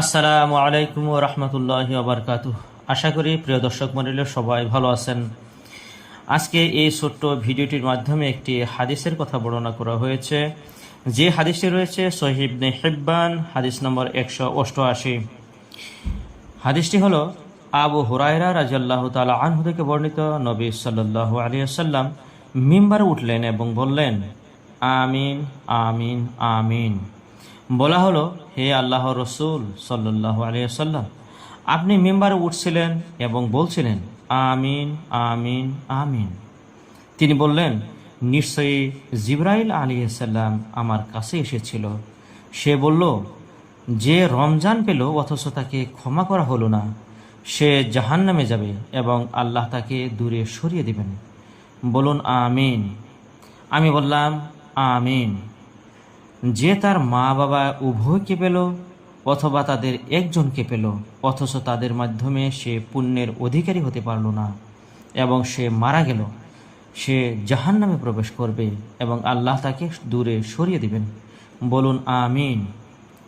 আসসালামু আলাইকুম রহমতুল্লাহ আবরকাত আশা করি প্রিয় দর্শক মন্ডলী সবাই ভালো আছেন। আজকে এই ছোট্ট ভিডিওটির মাধ্যমে একটি হাদিসের কথা বর্ণনা করা হয়েছে। যে হাদিসটি রয়েছে সহিবনে হেব্বান, হাদিস নম্বর একশো অষ্টআশি। হাদিসটি হলো আবু হুরায়রা রাজাল্লাহ তালা আনহু থেকে বর্ণিত। নবী সাল্লাহ আলিয়াল্লাম মিম্বারে উঠলেন এবং বললেন, আমিন আমিন আমিন। বলা হলো, হে আল্লাহ রসুল সাল্লাহ আলিয়াল্লাম আপনি মেম্বারে উঠছিলেন এবং বলছিলেন, আমিন আমিন আমিন। তিনি বললেন, নিশ্চয়ই জিব্রাইল আলিয়াল্লাম আমার কাছে এসেছিল। সে বলল, যে রমজান পেল, অথচ তাকে ক্ষমা করা হলো না। সে জাহান নামে যাবে এবং আল্লাহ তাকে দূরে সরিয়ে দেবেন। বলুন, আমিন। আমি বললাম, আমিন। যে তার মা বাবা উভয়কে পেল অথবা তাদের একজনকে পেল, অথচ তাদের মাধ্যমে সে পুণ্যের অধিকারী হতে পারল না এবং সে মারা গেল। সে জাহান নামে প্রবেশ করবে এবং আল্লাহ তাকে দূরে সরিয়ে দিবেন। বলুন, আমিন।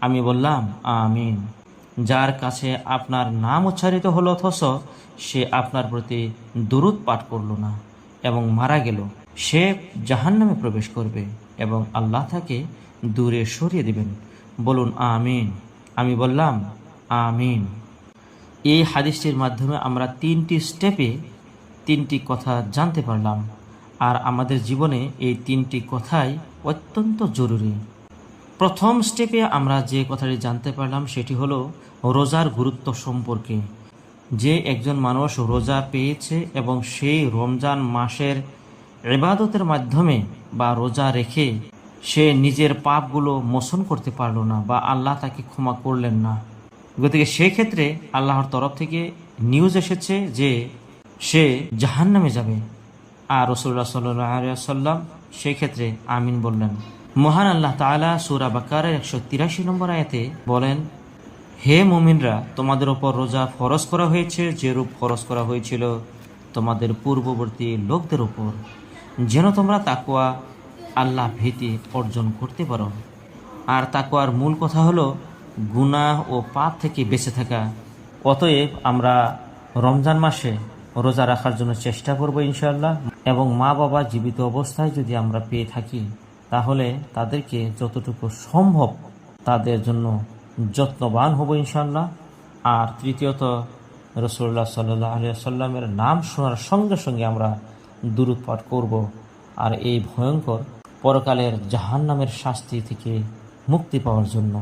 আমি বললাম, আমিন। যার কাছে আপনার নাম উচ্চারিত হলো, অথচ সে আপনার প্রতি দুরুদ পাঠ করল না এবং মারা গেল। সে জাহান্নামে প্রবেশ করবে। এবং আল্লাহ তাকে দূরে সরিয়ে দেবেন। বলুন, আমিন। আমি বললাম, আমিন। এই হাদিসটির মাধ্যমে আমরা তিনটি স্টেপে তিনটি কথা জানতে পারলাম। আর আমাদের জীবনে এই তিনটি কথাই অত্যন্ত জরুরি। প্রথম স্টেপে আমরা যে কথাটি জানতে পারলাম, সেটি হলো রোজার গুরুত্ব সম্পর্কে। যে একজন মানুষ রোজা পেয়েছে এবং সেই রমজান মাসের ইবাদতের মাধ্যমে বা রোজা রেখে সে নিজের পাপগুলো মোচন করতে পারল না বা আল্লাহ তাকে ক্ষমা করলেন না। গতিকে সেই ক্ষেত্রে আল্লাহর তরফ থেকে নিউজ এসেছে যে সে জাহান নামে যাবে। আর রসুল্লাহ সাল্লাম সেই ক্ষেত্রে আমিন বললেন। মহান আল্লাহ তালা সুরা বাকারের একশো তিরাশি নম্বর আয়াতে বলেন, হে মুমিনরা, তোমাদের ওপর রোজা ফরজ করা হয়েছে, যেরূপ ফরজ করা হয়েছিল তোমাদের পূর্ববর্তী লোকদের ওপর যেন তোমরা তাকুয়া আল্লাহ ভীতি অর্জন করতে পারো। আর তাকুয়ার মূল কথা হলো গুনাহ ও পাপ থেকে বেঁচে থাকা। অতএব আমরা রমজান মাসে রোজা রাখার জন্য চেষ্টা করব ইনশাল্লাহ এবং মা বাবা জীবিত অবস্থায় যদি আমরা পেয়ে থাকি, তাহলে তাদেরকে যতটুকু সম্ভব তাদের জন্য যত্নবান হব ইনশাল্লাহ আর তৃতীয়ত, রসুল্লাহ সাল্লাহ আলিয়াল্লামের নাম শোনার সঙ্গে সঙ্গে আমরা দূরত করব আর এই ভয়ঙ্কর পরকালের জাহান নামের শাস্তি থেকে মুক্তি পাওয়ার জন্য।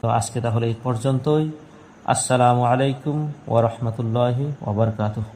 তো আজকে তাহলে এই পর্যন্তই। আসসালামু আলাইকুম ওরহমতুল্লাহি ওবরকাতুহ